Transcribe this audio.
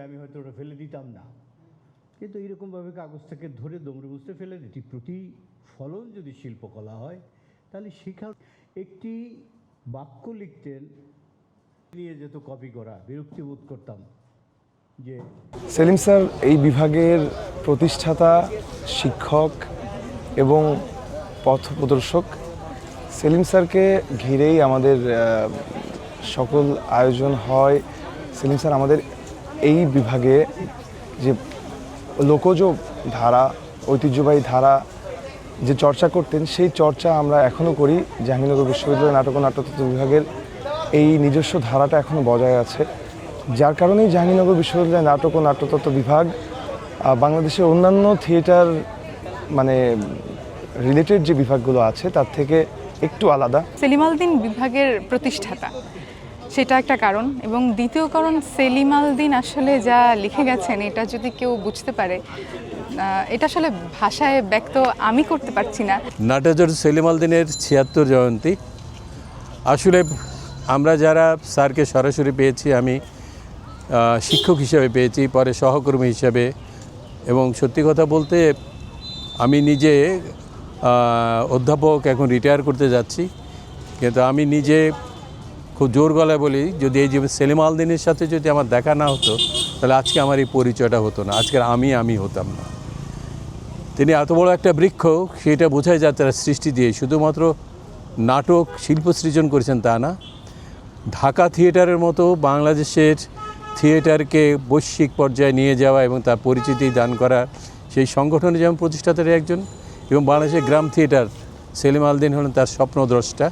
আমি হয়তো ওটা ফেলে দিতাম না। কিন্তু এইরকমভাবে কাগজ থেকে ধরে দমড়ে বুঝতে ফেলে দিতি। প্রতি ফলন যদি শিল্পকলা হয়, তাহলে শেখা একটি বাক্য লিখতেন, নিয়ে যেত কপি করা, বিরক্তি বোধ করতাম যে সেলিম স্যার, এই বিভাগের প্রতিষ্ঠাতা, শিক্ষক এবং পথ প্রদর্শক। সেলিম স্যারকে ঘিরেই আমাদের সকল আয়োজন হয়। সেলিম স্যার আমাদের এই বিভাগে যে লোকজ ধারা, ঐতিহ্যবাহী ধারা যে চর্চা করতেন, সেই চর্চা আমরা এখনও করি। জাহাঙ্গীরনগর বিশ্ববিদ্যালয়ের নাটক ও নাট্যতত্ত্ব বিভাগের এই নিজস্ব ধারাটা এখনও বজায় আছে। যার কারণেই জাহাঙ্গীরনগর বিশ্ববিদ্যালয়ের নাটক ও নাট্যতত্ত্ব বিভাগ বাংলাদেশের অন্যান্য থিয়েটার মানে রিলেটেড যে বিভাগগুলো আছে, তার থেকে একটু আলাদা। সেলিম আলদিন বিভাগের প্রতিষ্ঠাতা। সেটা একটা কারণ। এবং দ্বিতীয় কারণ, সেলিম আলদিন আসলে যা লিখে গেছেন, এটা যদি কেউ বুঝতে পারে এটা আসলে ভাষায় ব্যক্ত আমি করতে পারছি না। নাট্যজর সেলিম আলদিনের ছিয়াত্তর জয়ন্তী। আসলে আমরা যারা স্যারকে সরাসরি পেয়েছি, আমি শিক্ষক হিসেবে পেয়েছি, পরে সহকর্মী হিসেবে। এবং সত্যি কথা বলতে, আমি নিজে অধ্যাপক এখন রিটায়ার করতে যাচ্ছি। কিন্তু আমি নিজে খুব জোর গলায় বলি, যদি এই যে সেলিম আলদিনের সাথে যদি আমার দেখা না হতো, তাহলে আজকে আমার এই পরিচয়টা হতো না। আজকের আমি আমি হতাম না। তিনি এত বড় একটা বৃক্ষ, সেটা বোঝাই যায় তারা সৃষ্টি দিয়ে। শুধুমাত্র নাটক, শিল্প সৃজন করেছেন তা না, ঢাকা থিয়েটারের মতো বাংলাদেশের থিয়েটারকে বৈশ্বিক পর্যায়ে নিয়ে যাওয়া এবং তার পরিচিতি দান করা, সেই সংগঠনের যেমন প্রতিষ্ঠাতার একজন, এবং বাংলাদেশের গ্রাম থিয়েটার, সেলিম আলদিন হলেন তার স্বপ্নদ্রষ্টা।